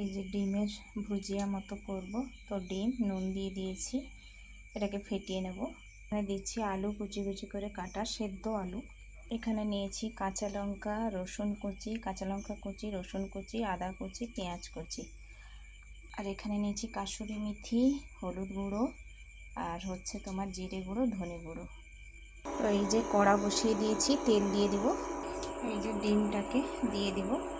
এই যে ডিমের ভুজিয়া মতো করব। তো ডিম, নুন দিয়ে দিয়েছি। এটাকে ফেটিয়ে নেব। এখানে দিচ্ছি আলু কুচি কুচি করে কাটা, সেদ্ধ আলু। এখানে নিয়েছি কাঁচা লঙ্কা, রসুন কুচি, কাঁচা লঙ্কা কুচি, রসুন কুচি, আদা কুচি, পেঁয়াজ কুচি। আর এখানে নিয়েছি কাসুরি মেথি, হলুদ গুঁড়ো, আর হচ্ছে তোমার জিরে গুঁড়ো, ধনে গুঁড়ো। তো এই যে কড়া বসিয়ে দিয়েছি, তেল দিয়ে দিব। এই যে ডিমটাকে দিয়ে দিব।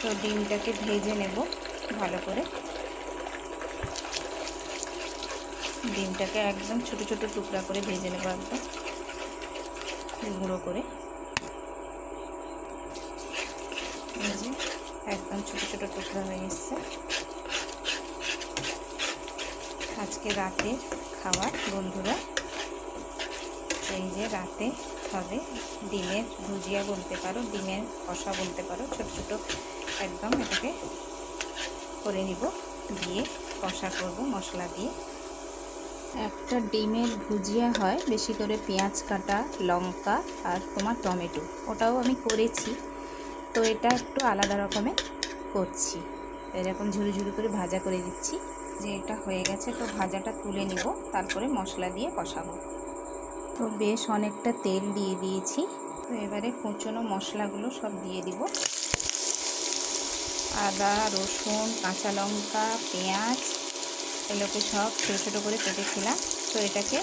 তো ডিমটাকে ভেজে নেব ভালো করে। ডিমটাকে একদম ছোট ছোট টুকরা করে ভেজে নেব একদম গুঁড়ো করে। যে একদম ছোট ছোট টুকরা হয়ে এসছে। আজকে রাতে খাবার বন্ধুরা, এই যে রাতে হবে। ডিমের ভুজিয়া বলতে পারো, ডিমের কষা বলতে পারো। ছোট ছোট একদম এটাকে করে নিব, দিয়ে কষা করব মশলা দিয়ে। একটা ডিমের ভুজিয়া হয়, বেশি করে পেঁয়াজ, কাটা, লঙ্কা আর তোমার টমেটো। ওটাও আমি করেছি। তো এটা একটু আলাদা রকমের করছি। এরকম ঝুড়ি ঝুড়ি করে ভাজা করে দিচ্ছি। যে এটা হয়ে গেছে, তো ভাজাটা তুলে নিব, তারপরে মশলা দিয়ে কষাবো। তো বেশ অনেকটা তেল দিয়ে দিয়েছি। তো এবারে কুচনো মশলাগুলো সব দিয়ে দিব। আদা, রসুন, কাঁচা লঙ্কা, পেঁয়াজ এগুলোকে সব ছোটো ছোটো করে কেটেছিলাম। তো এটাকে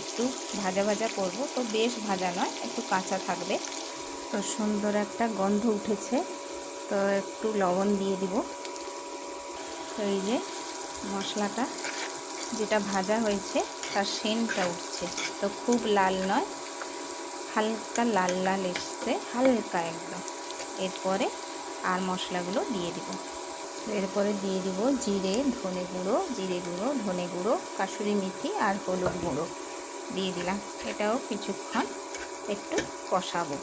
একটু ভাজা ভাজা করব। তো বেশ ভাজা নয়, একটু কাঁচা থাকবে। তো সুন্দর একটা গন্ধ উঠেছে। তো একটু লবণ দিয়ে দিব। তো এই যে মশলাটা যেটা ভাজা হয়েছে তার সেনটা উঠছে। তো খুব লাল নয়, হালকা লাল লাল এসছে, হালকা একদম। এরপরে আর মশলাগুলো দিয়ে দিব। এরপরে দিয়ে দিব জিরে, ধনে গুঁড়ো, জিরে গুঁড়ো, ধনে গুঁড়ো কাসুরি মেথি আর হলুদ গুঁড়ো। দিয়ে দিলাম। এটাও কিছুক্ষণ একটু কষাবো।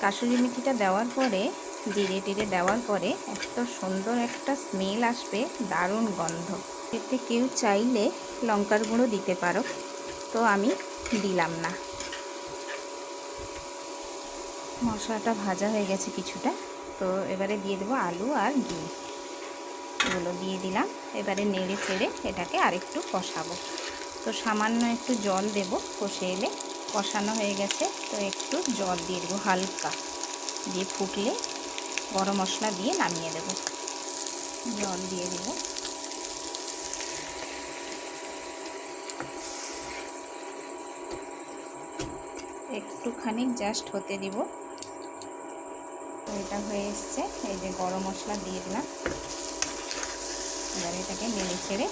কাসুরি মেথিটা দেওয়ার পরে, জিরে টিরে দেওয়ার পরে এত সুন্দর একটা স্মেল আসবে, দারুণ গন্ধ। এতে কেউ চাইলে লঙ্কার গুঁড়ো দিতে পারো। তো আমি দিলাম না। মশলাটা ভাজা হয়ে গেছে কিছুটা। তো এবারে দিয়ে দেবো আলু আর ঘি। এগুলো দিয়ে দিলাম। এবারে নেড়ে চেড়ে এটাকে আরেকটু কষাবো। তো সামান্য একটু জল দেব কষে এলে। কষানো হয়ে গেছে। তো একটু জল দিয়ে দেবো হালকা। দিয়ে ফুটলে গরম মশলা দিয়ে নামিয়ে দেব। জল দিয়ে দেবো। একটুখানি জাস্ট হতে দিব। এটা হয়ে এসছে। এই যে গরম মশলা দিয়ে দিলাম। এবার এটাকে নেড়ে ছেড়ে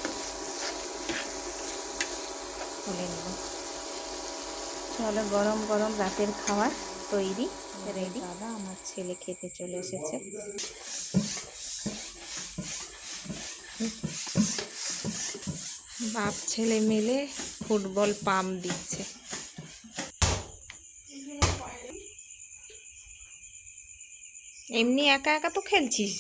তুলে নেব। চলো গরম গরম রাতের খাবার তৈরি রেডি। দাদা আমার ছেলে খেতে চলে এসেছে। বাপ ছেলে মিলে ফুটবল পাম্প দিচ্ছে। এমনি একা একা তো খেলছিস।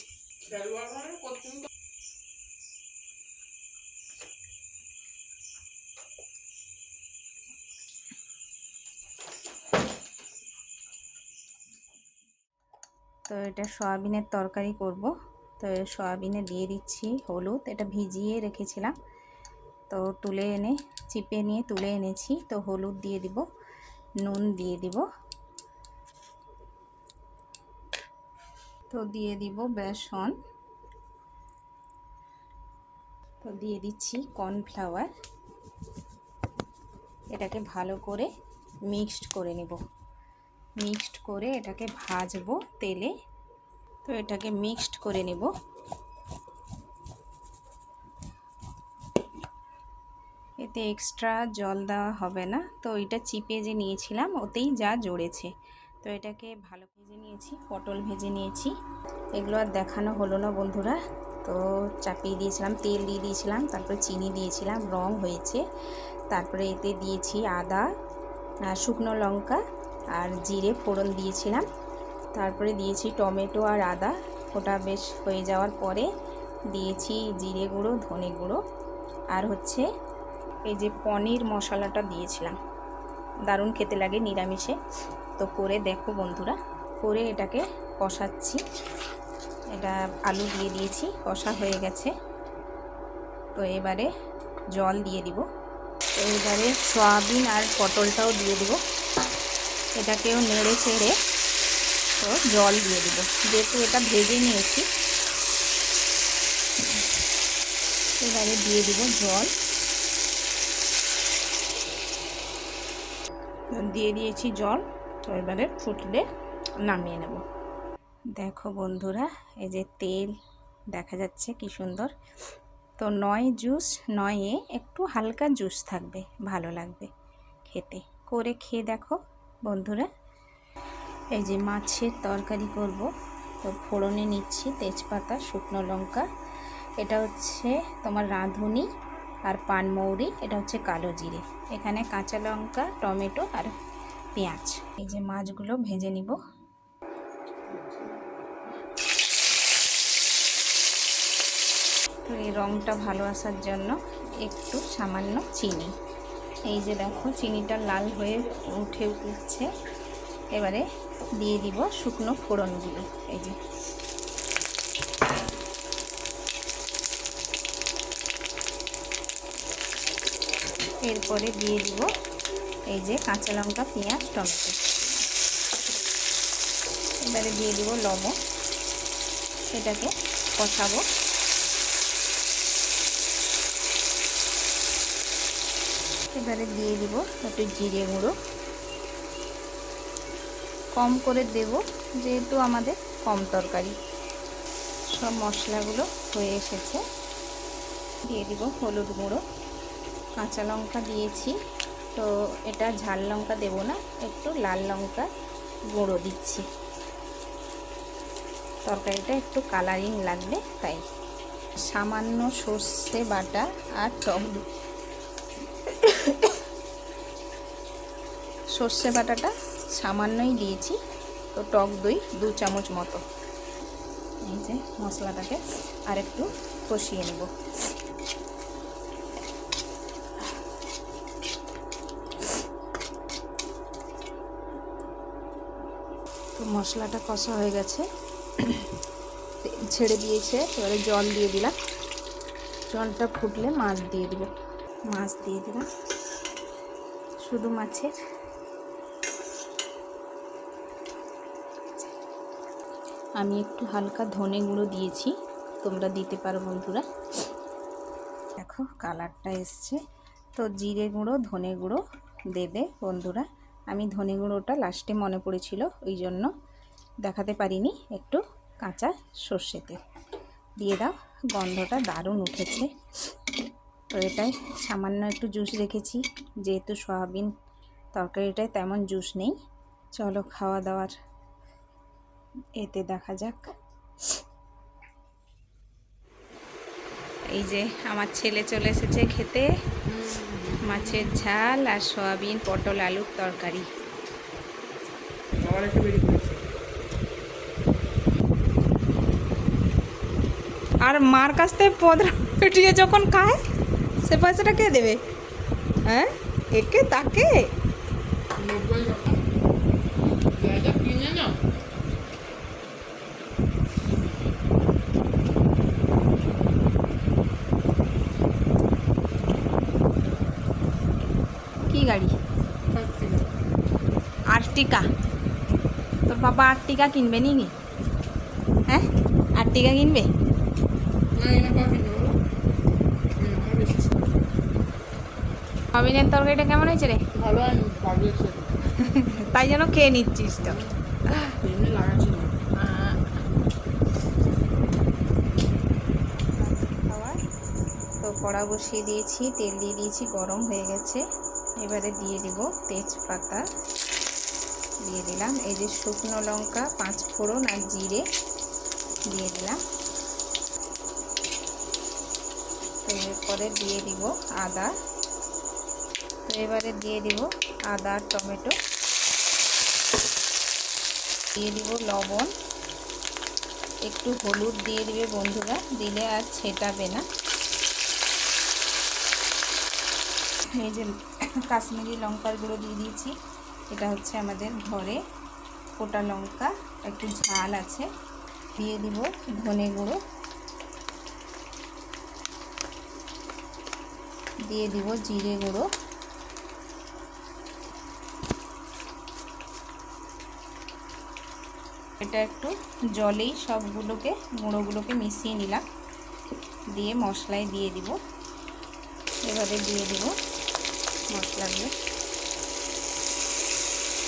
তো এটা সয়াবিনের তরকারি করব। তো সয়াবিনে দিয়ে দিচ্ছি হলুদ, এটা ভিজিয়ে রেখেছিলাম। তো তুলে এনে, চিপে নিয়ে তুলে এনেছি। তো হলুদ দিয়ে দিব, নুন দিয়ে দিব। তো দিয়ে দিব বেসন। তো দিয়ে দিচ্ছি কর্নফ্লাওয়ার। এটাকে ভালো করে মিক্সড করে নেব। মিক্সড করে এটাকে ভাজবো তেলে। তো এটাকে মিক্সড করে নেব। এতে এক্সট্রা জল দেওয়া হবে না। তো এটা চিপে যে নিয়েছিলাম, ওতেই যা জড়েছে। তো এটাকে ভালো ভেজে নিয়েছি, পটল ভেজে নিয়েছি। এগুলো আর দেখানো হলো না বন্ধুরা। তো চাপিয়ে দিয়েছিলাম, তেল দিয়ে দিয়েছিলাম, তারপরে চিনি দিয়েছিলাম, রং হয়েছে। তারপরে এতে দিয়েছি আদা শুকনো লঙ্কা আর জিরে ফোড়ন দিয়েছিলাম। তারপরে দিয়েছি টমেটো আর আদা, ওটা বেশ হয়ে যাওয়ার পরে দিয়েছি জিরে গুঁড়ো, ধনে গুঁড়ো। আর হচ্ছে এই যে পনির মশলাটা দিয়েছিলাম। দারুণ খেতে লাগে নিরামিষে। তো করে দেখো বন্ধুরা, করে এটাকে কষাচ্ছি। এটা আলু দিয়ে দিয়েছি, কষা হয়ে গেছে। তো এবারে জল দিয়ে দিব। তো এবারে সয়াবিন আর পটলটাও দিয়ে দিব। এটাকেও নেড়ে চেড়ে তো জল দিয়ে দিব। যেহেতু এটা ভেজে নিয়েছি, এবারে দিয়ে দিব জল। দিয়ে দিয়েছি জল। তো এবারে ফুটলে নামিয়ে নেব। দেখো বন্ধুরা, এই যে তেল দেখা যাচ্ছে কি সুন্দর। তো নয় জুস, নয়ে একটু হালকা জুস থাকবে, ভালো লাগবে খেতে। করে খেয়ে দেখো বন্ধুরা। এই যে মাছের তরকারি করব, তো ফোড়নে নিচ্ছি তেজপাতা, শুকনো লঙ্কা। এটা হচ্ছে তোমার রাঁধুনি আর পানমৌরি এটা হচ্ছে কালো জিরে। এখানে কাঁচা লঙ্কা, টমেটো আর পেঁয়াজ। এই যে মাছগুলো ভেজে নিব। তো এই রঙটা ভালো আসার জন্য একটু সামান্য চিনি। এই যে দেখো, চিনিটা লাল হয়ে উঠে উঠছে। এবারে দিয়ে দিব শুকনো ফোড়নগুলো। এই যে। এরপরে দিয়ে দিব এই যে কাঁচা লঙ্কা, পেঁয়াজ, টমেটো। এবারে দিয়ে দিব লবণ। সেটাকে কষাবো। এবারে দিয়ে দিব একটু জিরে গুঁড়ো। কম করে দেব, যেহেতু আমাদের কম তরকারি। সব মশলাগুলো হয়ে এসেছে। দিয়ে দিব হলুদ গুঁড়ো। কাঁচা লঙ্কা দিয়েছি। তো এটা ঝাল লঙ্কা দেব না, একটু লাল লঙ্কা গুঁড়ো দিচ্ছি। তরকারিটা একটু কালারিং লাগবে, তাই। সামান্য সর্ষে বাটা আর টক সর্ষে বাটাটা সামান্যই দিয়েছি, তো টক দই দু চামচ মতো। এই যে মশলাটাকে আর একটু কষিয়ে নেব। মশলাটা কষা হয়ে গেছে। ছেড়ে দিয়েছে, এবারে জল দিয়ে দিলাম। জলটা ফুটলে মাছ দিয়ে দিব। মাছ দিয়ে দিলাম। শুধু মাছের। আমি একটু হালকা ধনে গুঁড়ো দিয়েছি। তোমরা দিতে পারো বন্ধুরা। দেখো, কালারটা এসছে। তো জিরে গুঁড়ো, ধনে গুঁড়ো দেবে বন্ধুরা। আমি ধনে গুঁড়োটা লাস্টে মনে পড়েছিল, ওই জন্য দেখাতে পারিনি, একটু কাঁচা সর্ষেতে। দিয়ে দাও, গন্ধটা দারুণ উঠেছে। তো এটাই সামান্য একটু জুস রেখেছি, যেহেতু সয়াবিন তরকারিটায় তেমন জুস নেই। চলো খাওয়া দাওয়ার, এতে দেখা যাক। এই যে আমার ছেলে চলে এসেছে খেতে। মাছের ঝাল আর সয়াবিন পটল আলুর তরকারি। আর মার কাছ থেকে পদরা পেটিয়ে যখন খায় সে পয়সাটা কে দেবে? হ্যাঁ? একে তাকে নব্বই টাকা জায়গা কিনে না কি গাড়ি খাচ্ছি না আর্টিকা তোর বাবা আর্টিকা কিনবে নি হ্যাঁ? আর্টিকা কিনবে? এনে তরকারিটা কেমন হয়েছে রে? তাই জন্য খেয়ে নিচ্ছিস তো কড়া বসিয়ে দিয়েছি, তেল দিয়ে দিয়েছি, গরম হয়ে গেছে। এবারে দিয়ে দিব তেজপাতা। দিয়ে দিলাম। এই যে শুকনো লঙ্কা, পাঁচ ফোড়ন আর জিরে দিয়ে দিলাম। তো এরপরে দিয়ে দিব আদা। তো এবারে দিয়ে দিব আদা, টমেটো। দিয়ে দিব লবণ। একটু হলুদ দিয়ে দিবে বন্ধুরা, দিলে আর ছেটাবে না। এই যে কাশ্মীরি লঙ্কার গুঁড়ো দিয়ে দিয়েছি। এটা হচ্ছে আমাদের ঘরে গোটা লঙ্কা, একটু ঝাল আছে। দিয়ে দিব ধনে গুঁড়ো। দিয়ে দিব জিরে গুঁড়ো। এটা একটু জলেই সবগুলোকে, গুঁড়োগুলোকে মিশিয়ে নিলাম। দিয়ে মশলায় দিয়ে দিব। এবারে দিয়ে দিব মশলাগুলো।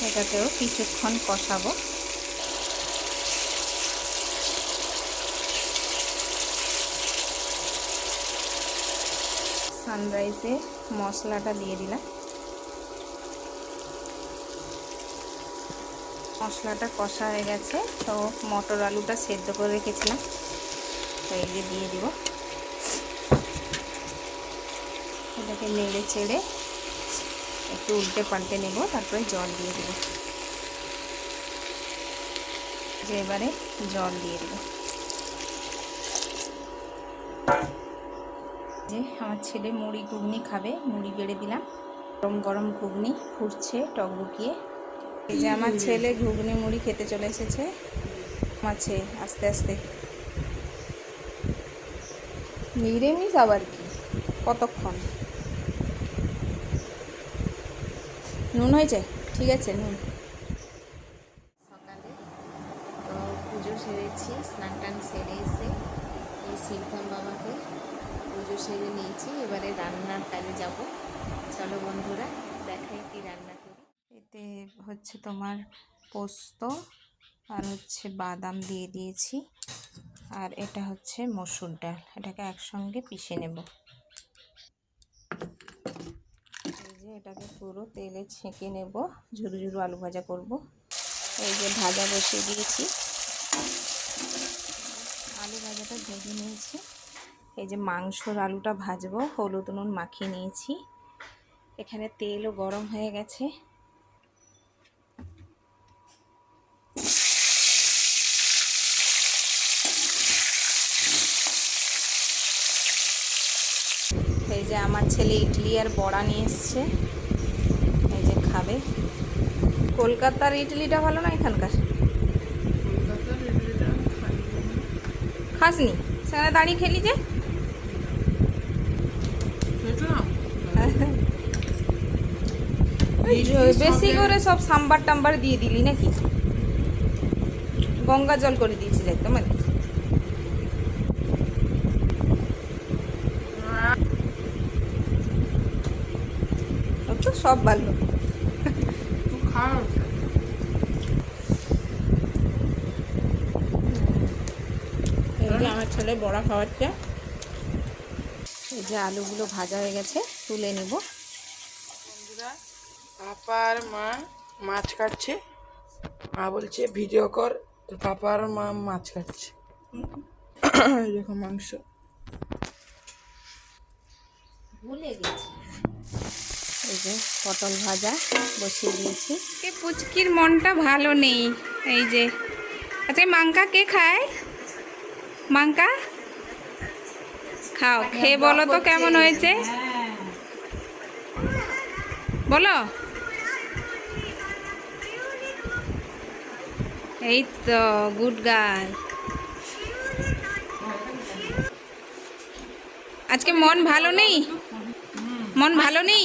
এটাকেও কিছুক্ষণ কষাবো। সানরাইসে মশলাটা দিয়ে দিলাম। মশলাটা কষা হয়ে গেছে, তো মটর আলুটা সেদ্ধ করে রেখেছিলাম। তো এই দিয়ে দিব। এটাকে নেড়ে চেড়ে একটু উল্টে পাল্টে নেব, তারপরে জল দিয়ে দেব। যে এবারে জল দিয়ে দেব। যে আমার ছেলে মুড়ি ঘুগনি খাবে, মুড়ি বেড়ে দিলাম। গরম গরম ঘুগনি ফুটছে টকবুকিয়ে এই যে আমার ছেলে ঘুগনি মুড়ি খেতে চলে এসেছে। মাছে আস্তে আস্তে। নিরামিষ আবার কি? কতক্ষণ? নুন হয়েছে ঠিক আছে নুন। সকালে তো পুজো সেরেছি স্নান টান সেরে এসে এই শিবধাম বাবাকে পুজো সেরে নিয়েছি এবারে রান্নার কাজে যাব। চলো বন্ধুরা দেখাই কি রান্না করি। এতে হচ্ছে তোমার পোস্ত আর হচ্ছে বাদাম দিয়ে দিয়েছি আর এটা হচ্ছে মসুর ডাল। এটাকে একসঙ্গে পিষে নেব। যে এটাকে পুরো তেলে ছেঁকে নেব। ঝুরু ঝুরু আলু ভাজা করব। এই যে ভাজা বসিয়ে দিয়েছি। আলু ভাজাটা ভেজে নিয়েছি। এই যে মাংসর আলুটা ভাজবো, হলুদ নুন মাখিয়ে নিয়েছি। এখানে তেলও গরম হয়ে গেছে। যে আমার ছেলে ইডলি আর বড়া নিয়ে এসছে। এই যে খাবে। কলকাতার ইডলিটা ভালো না এখানকার। খাসনি। সেখানে দাঁড়িয়ে খেলি যে। বেশি করে সব সাম্বার টাম্বার দিয়ে দিলি নাকি? গঙ্গা জল করে দিয়েছিস একদম আর কি। সব ভালো। আমার ছেলে বড়া খাওয়াচ্ছে। এই যে আলুগুলো ভাজা হয়ে গেছে তুলে নেব। বন্ধুরা পাপা মা মাছ কাটছে। মা বলছে ভিডিও কর। তো পাপা আর মা মাছ কাটছে। দেখো মাংস। ভুলে গেছি। এই যে পটল ভাজা বসিয়ে দিয়েছি। এ পুচকির মনটা ভালো নেই, এই যে। আচ্ছা এই মাংকা কে খায়? মাংকা? খাও, খেয়ে বলো তো কেমন হয়েছে? বলো। এই তো, গুড গার্ল। আজকে মন ভালো নেই? মন ভালো নেই?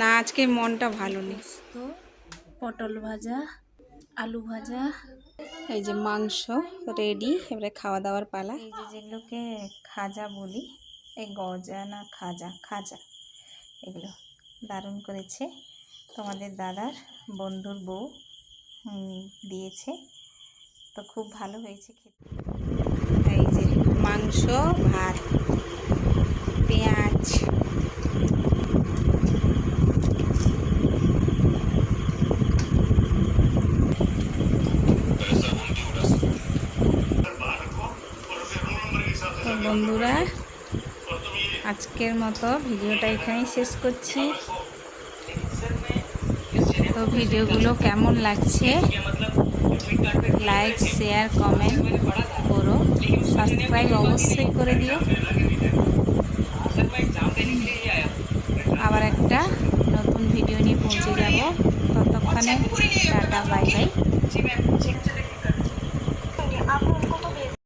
না আজকে মনটা ভালো নেই। তো পটল ভাজা আলু ভাজা। এই যে মাংস রেডি এবারে খাওয়া দাওয়ার পালা। এই যে যেগুলোকে খাজা বলি এই গজা না খাজা খাজা এগুলো দারুণ করেছে। তোমাদের দাদার বন্ধুর বউ দিয়েছে। তো খুব ভালো হয়েছে খেতে। এই যে মাংস ভাত পেঁয়াজ তো বন্ধুরা, আজকের মতো ভিডিওটা এখানেই শেষ করছি। তো ভিডিওগুলো কেমন লাগছে? লাইক শেয়ার কমেন্ট করো। সাবস্ক্রাইব অবশ্যই করে দিও। আবার একটা নতুন ভিডিও নিয়ে পৌঁছে যাব। ততক্ষণে টাটা, বাই বাই।